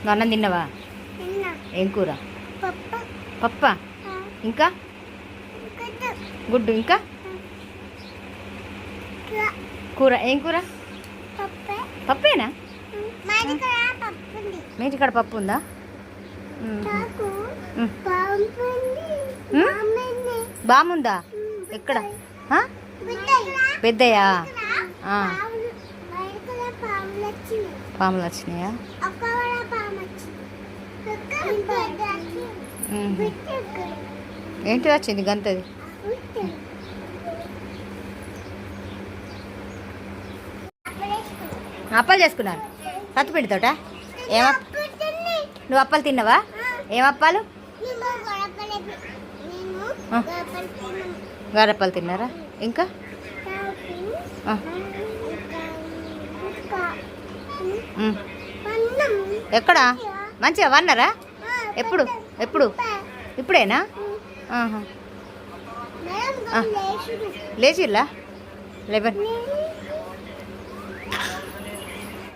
నువ్వు అన్నం తిన్నావా? ఏం కూర? పప్ప. ఇంకా? గుడ్డు ఇంకా? కూర. ఏం కూర? పప్పేనా? మీ ఇంటికాడ పప్పు ఉందా. బాముందా? ఎక్కడ? పెద్దయా. పాములు వచ్చినాయా. ఏంటి వచ్చింది గంతది? అప్పాలు చేసుకున్నారు సత్తుపిండితోట ఏమ నువ్వు అప్పాలు తిన్నావా? ఏం అప్పాలు. గారప్పాలు తిన్నారా? ఇంకా? ఆ. ఎక్కడ? మంచిగా వన్నారా ఎప్పుడు? ఎప్పుడు? ఇప్పుడేనా. లేచిల్లా లెవెన్